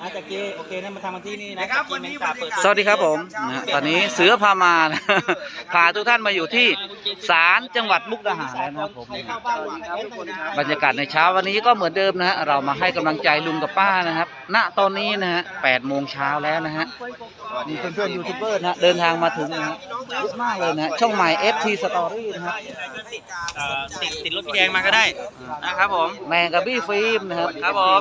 อาจากเจโอเคนะมาทำมาที่นี่นะนะครับจากวันนี้เจเมกาเปิดบรรยากาศ สวัสดีครับผมนะฮะตอนนี้เสือพามานะ พาทุกท่านมาอยู่ที่ศาลจังหวัดมุกดาหารแล้วนะครับผม เข้าบ้านหวังครับทุกคนครับบรรยากาศในเช้าวันนี้ก็เหมือนเดิมนะฮะเรามาให้กำลังใจลุงกับป้านะครับ ณตอนนี้นะฮะ8โมงเช้าแล้วนะฮะมีเพื่อนๆยูทูบเบอร์นะฮะเดินทางมาถึงนะฮะเยอะมากเลยนะฮะช่องใหม่ FT Story นะครับเอ่อติดติดรถพี่แดงมาก็ได้นะครับผม แมงกับบี้ฟิล์มนะครับครับผม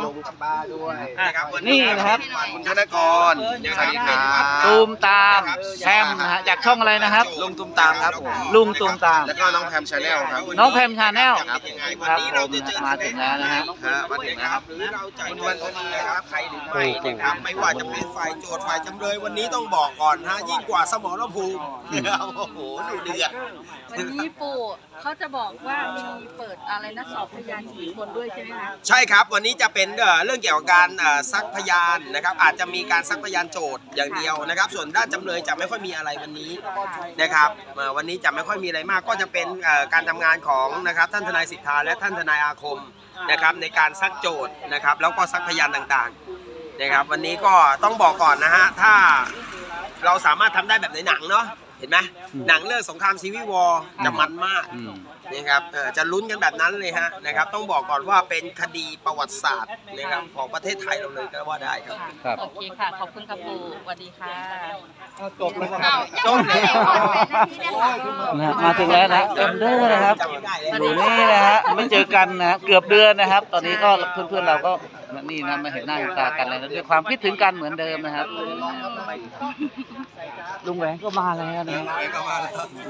อะนะครับวันี่นะครับคุณธนกรสวัสดีครับตูมตามแชมนะฮะจากช่องอะไรนะครับ ลุงตุ้มตามครับผมลุงตูมตาม แล้วก็น้องแพมชาแนลครับ น้องแพมชาแนลครับครับผมนะมาถึงแล้วนะฮะฮะมาถึงแล้วครับคุณวันนี้นะครับใครหรือไม่นะครับไม่ว่าจะเป็นฝ่ายโจทย์ฝ่ายจำเลยวันนี้ต้องบอกก่อนนะยิ่งกว่าสมรภูมิโอ้โหดูเดือดวันนี้ปู่เขาจะบอกว่ามีเปิดอะไรนะสอบพยานสี่คนด้วยใช่ไหมคะใช่ครับวันนี้จะเป็นเอ่อเรื่องเกี่ยวกับการเอ่อซักพยานนะครับอาจจะมีการซักพยานโจทย์อย่างเดียวนะครับ ส่วนด้านจำเลยจะไม่ค่อยมีอะไรวันนี้นะครับเอ่อวันนี้จะไม่ค่อยมีอะไรมากก็จะเป็นเอ่อการทำงานของนะครับท่านทนายสิทธาและท่านทนายอาคมนะครับในการซักโจทย์นะครับแล้วก็ซักพยานต่างๆนะครับวันนี้ก็ต้องบอกก่อนนะฮะถ้าเราสามารถทำได้แบบในหนังเนาะเห็นไหมหนังเรื่องสงครามซีวิวอร์จะมันมาก อืมนะครับเอ่อจะลุ้นกันแบบนั้นเลยฮะนะครับ ต้องบอกก่อนว่าเป็นคดีประวัติศาสตร์นะครับของประเทศไทยเราเลยก็ว่าได้ครับ ครับ โอเคค่ะ ขอบคุณค่ะปู่สวัสดีค่ะจบแล้วคอ้ารัวบยังไม่ได้บอกแปดนาทีนะคะนะฮะมาถึงแล้วนะเอ็มเดอร์นะครับอยู่นี่นะฮะไม่เจอกันนะฮะเกือบเดือนนะครับ ตอนนี้ก็เพื่อนๆเราก็นี่นะมาเห็นหน้าเห็นตากันแล้วด้วยความคิดถึงกันเหมือนเดิมนะครับลุงแหวงก็มาแล้วนะฮะ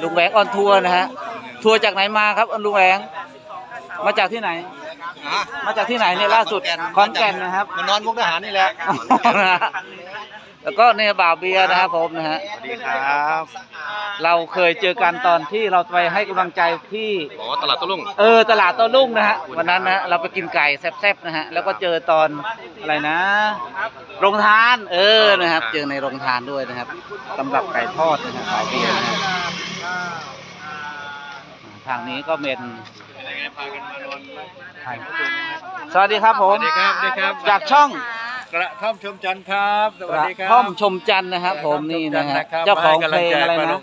ลุงแหวงออนทัวร์นะฮะทัวร์จากไหนมาครับลุงแหวงมาจากที่ไหน มาจากที่ไหนเนี่ยล่าสุดขอนแก่นนะครับมานอนมุกทหารนี่แหละนะฮะแล้วก็เนี่ยบ่าวเบียร์นะครับผมนะฮะสวัสดีครับ เราเคยเจอกันตอนที่เราไปให้กำลังใจที่อ๋อตลาดโต้รุ่งเออตลาดโต้รุ่งนะฮะวันนั้นนะเราไปกินไก่แซ่บๆนะฮะแล้วก็เจอตอนอะไรนะ โรงทานเออนะครับ เจอในโรงทานด้วยนะครับสำหรับไก่ทอดนะฮะบ่าวเบียร์นะฮะ ทางนี้ก็เป็นสวัสดีครับผม สวัสดีครับสวัสดีครับ จากช่องกระท่อมชมจันทร์ครับสกวัสระดีครับท่อมชมจันทร์นะครับ ผมนี่นะฮะกรท่อมชมจัทร์เจ้าของมาเพลให้งกำอะไรใจนะ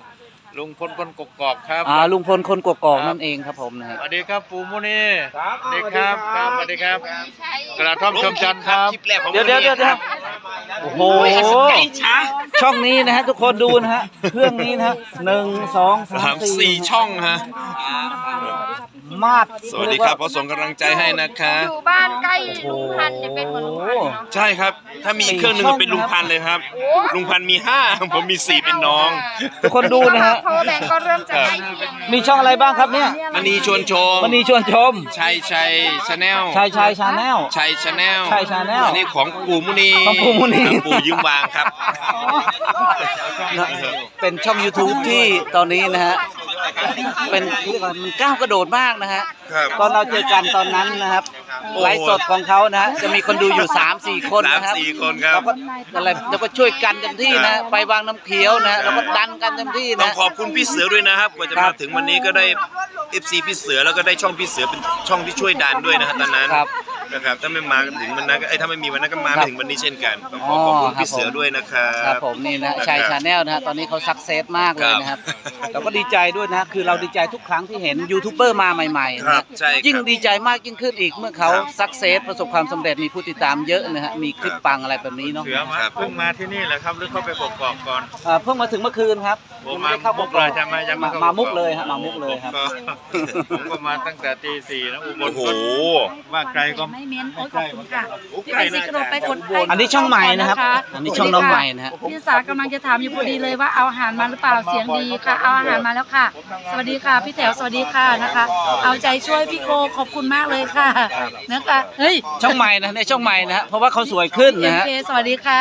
ลุงพลคนกกอกครับ อ่าลุงพลคนกกอกนั่นเองครับผมนะฮะสวัสดีครับปู่มุนีสวัสดีครับครับสวัสดีครับ กระท่อมชมจันทร์ครับคลิปแรกของเดี๋ยวเดี๋ยวเดี๋ยวเดี๋ยวโอ้โหช่องนี้นะฮะทุกคนดูนะฮะเครื่องนี้นะฮะหนึ่งสองสามสี่สี่ช่องฮะ มาดสวัสดีครับขอส่งกำลังใจให้นะคะ อยู่บ้านใกล้ลุงพันธุ์จะเป็นเหมือนลุงพันธุ์เนาะใช่ครับ ถ้ามีอีกเครื่องหนึงก็เป็นลุงพันธุ์เลยครับ ลุงพันธุ์มีห้าผมมีสี่เป็นน้อง ทุกคนดูนะฮะเพราะว่าแบงก์ก็เริ่มจะใกล้เคียงแล้วมีช่องอะไรบ้างครับเนี่ยมณีชวนชมวันนี้ชวนชม ชัยชัยชาแนลชายชายชาแนล ชัยชาแนลชัย Channel อันนี้ของปู่มุนีของปู่มุนีปู่ยืมวางครับ เป็นช่อง YouTube ที่ตอนนี้นะฮะ เป็นเรียกว่ามันก้าวกระโดดมากนะฮะครับ ตอนเราเจอกันตอนนั้นนะครับโอ้ไลฟ์สดของเขานะฮะจะมีคนดูอยู่ 3 4 คนสามนะครับสี่คนครับ เราก็อะไรเราก็ช่วยกันเต็มที่นะไปวางน้ำเขียวนะเราก็ดันกันเต็มที่ต้อนะงขอบคุณพี่เสือด้วยนะครับ กว่าจะครัมาบถึงวันนี้ก็ได้ FC พี่เสือแล้วก็ได้ช่องพี่เสือเป็นช่องที่ช่วยดันด้วยนะครับตอนนั้น ครับ นะครับถ้าไม่มาถึงวันนั้นก็เอ้ยถ้าไม่มีวันนั้นก็มาครัไม่บถึงวันนี้เช่นกันต้องขอขอบคุณอ๋อครับพี่เสือด้วยนะครัครับบ ผมนี่นะชายชาแนลนะฮะตอนนี้เขาสักเซสมากเลยนะครับเราก็ดีใจด้วยนะคือเราดีใจทุกครั้งที่เห็นยูทูบเบอร์มาใหม่ๆครันะบใช่ครับยิ่งดีใจมากยิ่งขึ้นอีกเมื่อเขาครับ สักเซสประสบความสำเร็จมีผู้ติดตามเยอะนะฮะมีคลิปปังอะไรแบบนี้เนาะเสือมาครับ เพิ่งมาที่นี่แหละครับหรือเข้าไปกกอกก่อน เอ่อเพิ่งมาถึงเมื่อคืนครับโอ้ยังไม่ได้เข้ามามุกเลยใช่ไหมยังไม่มาเข้ามามุกเลยฮะมามุกเลยครับ ก็ผมก็มาตั้งแต่ตีสี่นะอุบลโอ้โห ว่าไกลก็ไม่เม้นโอ้ยขอบคุณค่ะโอ้พี่ไกลไปสิน่ากระโดดไปกดไลค์อันนี้ช่องใหม่นะครับ อันนี้ช่องน้องใหม่นะฮะพี่สากำลังจะถามอยู่พอดีเลยว่าเอาอาหารมาหรือเปล่าเสียงดีค่ะ เอาอาหารมาแล้วค่ะ สวัสดีค่ะ พี่แถวสวัสดีค่ะนะคะ เอาใจช่วยพี่โกขอบคุณมากเลยค่ะนะคะเฮ้ยช่องใหม่นะในช่องใหม่นะฮะเพราะว่าเขาสวยขึ้นเอ็นะมฮะเคสวัสดีค่ะ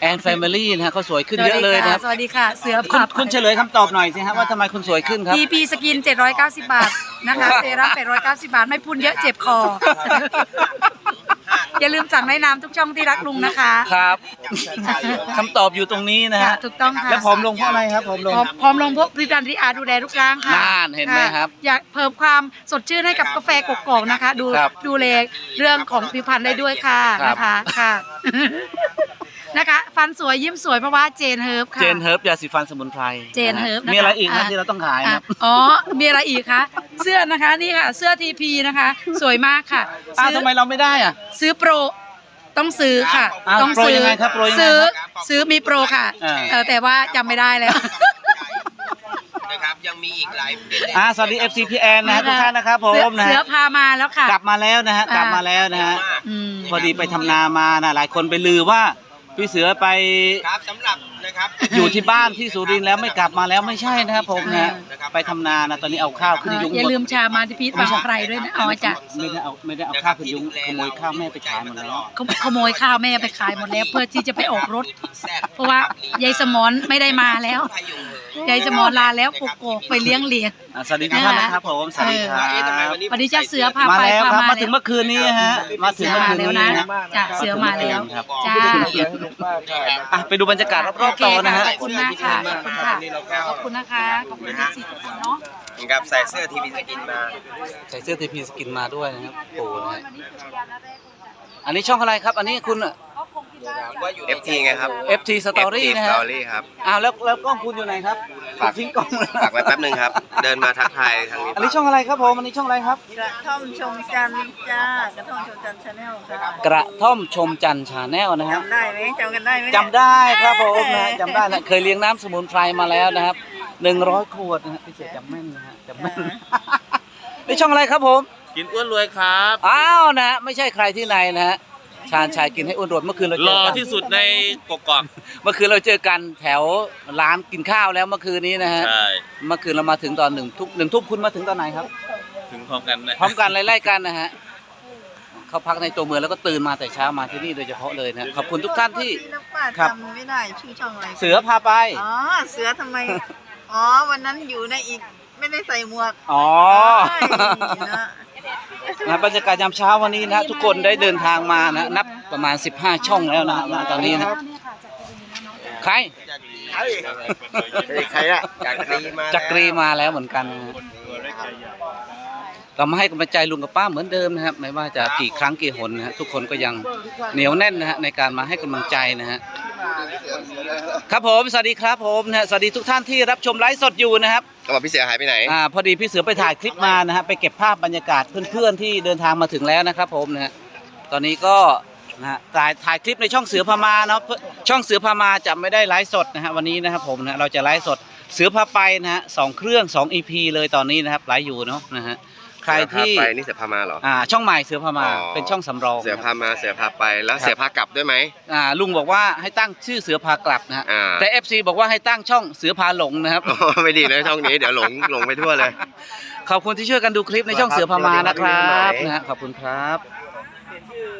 แอนแฟมิลี่นะฮะเขาสวยขึ้นเยอะเลยนะครับสวัสดีค่ะ เสือคุณผับคุณเฉลยคำตอบหน่อยสิฮะว่าทำไมคุณสวยขึ้นครับทีพีสกิน 790 บาทนะคะเซรั่ม890 บาท ไม่พูนเยอะเจ็บคออย่าลืมสั่งในน้ำทุกช่องที่รักลุงนะคะครับคำตอบอยู่ตรงนี้นะค่ะฮะถูกต้องค่ะแล้วผมลงเพราะอะไรครับผมลง พร้อมพร้อมลงพวกผลิตภัณฑ์ที่อาดูแลทุกครั้งค่ะน่านเห็นไหมครับะอยากเพิ่มความสดชื่นให้กับกาแฟกกอกนะคะ ดูครับดูแลเรื่องของผลิตภัณฑ์ได้ด้วยค่ะครับ นะคะค่ะ นะคะ ฟันสวยยิ้มสวยเพราะว่าเจนเฮิร์บค่ะ เจนเฮิร์บยาสีฟันสมุนไพรเจนเฮิร์บนะคะมีอะไรอีกนะอะ ที่เราต้องขายอะนะอ๋อ มีอะไรอีกคะ เสื้อนะคะนี่ค่ะ เสื้อทีพีนะคะ สวยมากค่ะอ้าวซื้อทำไมเราไม่ได้อะ ซื้อโปร ต้องซื้อค่ะ อ้าวต้องโปรซื้ยังไงครับโปรยังไงซื้อครับซื้อมีโปรค่ะอ่า เออแต่ว่าจำไม่ได้แล้ว นะครับ ยังมีอีกหลายประเด็น อ่าสวัสดี FCPN นะฮะทุกท่านนะครับผเสือมนะเสือฮะพามาแล้วค่ะ กลับมาแล้วนะฮะอ่ากลับมาแล้วนะฮะอืม พอดีไปทำนามานะหลายคนไปลือว่า พี่เสือไปครับสำหรับนะครับอยู่ที่บ้านที่สุรินทร์แล้วไม่กลับมาแล้วไม่ใช่นะครับผมนะฮะไปทำนานะตอนนี้เอาข้าวขึ้นเอ่อยุงอย่าหมดลืมชามาที่พีทบางไพรด้วยนะเอาจ้ะไม่ได้เอาไม่ได้เอาข้าวขึ้นยุงขโมยข้าวแม่ไปขายหมดแล้วขโมขโมยข้าวแม่ไปขายหมดแล้ว เพื่อที่จะไปออกรถ เพราะว่ายายสมอนไม่ได้มาแล้ว ยายสมอนลาแล้วกุกโกกไปเลี้ยงเหลียงอะสวัสดีทุกท่านนะครับผมสวัสดีครับเอ๊ะทำไมวันนี้ วันนี้จะเสือพามาไปแล้วพาครับมามาถึงเมื่อคืนนี้ฮะมาถึเสืงอเมื่อมาคืนแล้วนี้นะนะจ้ะเสือมาแล้วครับจ้าอะไปดูบรรยากาศรโออบเคๆต่อนะค่ะฮะ ขอบคุณมากค่ะขอบคุณค่ะขอบคุณนะคะขอบคุณทั้งสี่ทุกคนเนาะนะครับใส่เสื้อทีวีสกินมา ใส่เสื้อทีพีสกินมาด้วยนะครับโอ้นะฮะอันนี้ช่องอะไรครับ อันนี้คุณว่าอยู่ FT ไงครับ FT Story นะฮะ Story ครับ อ้าวแล้วแล้วกล้องคุณอยู่ไหนครับฝาก ทิ้งกล้องเลยฝากไว้แป๊บนึงครับ เดินมาทักทายทางนี้อันนี้ช่องอะไรครับผมอันนี้ช่องอะไรครับ กระท่อมชมจันทร์จ้ากระท่อมชมจันทร์ชาแนลค่ะกระท่อมชมจันทร์ชาแนลนะฮะจำได้ไหมจำกันได้ไหมเนี่ยจำได้ครับผมนะฮะจำได้นะเคยเลี้ยงน้ำสมุนไพรมาแล้วนะครับหนึ่งร้อยขวดนะฮะพี่เศษจำแม่นนะฮะจำแม่นนี่ช่องอะไรครับผม กินอ้วนรวยครับ อ้าวนะฮะไม่ใช่ใครที่ไหนนะฮะ ชาญชายกินให้อ้วนรวดเมื่อคืนเราเจหล่ออกันที่สุดในกกอกเมื่อคืนเราเจอกันแถวร้านกินข้าวแล้วเมื่อคืนนี้นะฮะใช่เมื่อคืนเรามาถึงตอนหนึ่งทุ่มหนึ่งทุ่มคุณมาถึงตอนไหนครับ ถึงพร้อมกันนะพร้อมกันไล่ๆกันนะฮะเขาพักในตัวเมืองแล้วก็ตื่นมาแต่เช้ามาที่นี่โดยเฉพาะเลยนะขอบคุณทุกท่านที่พี่น้ำป้าครับ จำไม่ได้ชื่อช่องอะไรเสือพาไปอ๋อเสือทำไม อ๋อวันนั้นอยู่ในอีกไม่ได้ใส่หมวกอ๋อ ใช่นะ นะบรรยากาศยามเช้าวันนี้นะทุกคนได้เดินทางมานะนับประมาณ 15 ช่องแล้วนะณตอนนี้นะใครใครอะจากกรีมาจักรีมาแล้วเหมือนกันนะฮะ เรามาให้กำลังใจลุงกับป้าเหมือนเดิมนะครับ ไม่ว่าจะกี่ครั้งกี่หนนะฮะทุกคนก็ยังเหนียวแน่นนะฮะในการมาให้กำลังใจนะฮะครับผมสวัสดีครับผมนะฮะสวัสดีทุกท่านที่รับชมไลฟ์สดอยู่นะครับก็บอกพี่เสือหายไปไหน อ่าพอดีพี่เสือไปถ่ายคลิปมานะฮะไปเก็บภาพบรรยากาศเพื่อนๆที่เดินทางมาถึงแล้วนะครับผมนะฮะตอนนี้ก็นะฮะถ่ายถ่ายคลิปในช่องเสือพามาเนาะเพื่อช่องเสือพามาจะไม่ได้ไลฟ์สดนะฮะวันนี้นะครับผมนะเราจะไลฟ์สดเสือพาไปนะฮะสองเครื่องสอง EP เลยตอนนี้นะครับไลฟ์อยู่เนาะนะฮะ ใครที่ไปนี่เสือพามาเหรออ่าช่องใหม่เสือพามาอ๋อเป็นช่องสำรอง เสือนะคพารับมาเสือพาไปแล้วเสือพากลับด้วยไหมอ่าลุงบอกว่าให้ตั้งชื่อเสือพากลับนะฮะอ่าแต่ FC บอกว่าให้ตั้งช่องเสือพาหลงนะครับโอ้ไม่ดีนะช่องนี้เดี๋ยวหลงหลงไปทั่วเลย ขอบคุณที่ช่วยกันดูคลิปในช่องเสือพามานะครับเดี๋ยวๆนะฮะขอบคุณครับ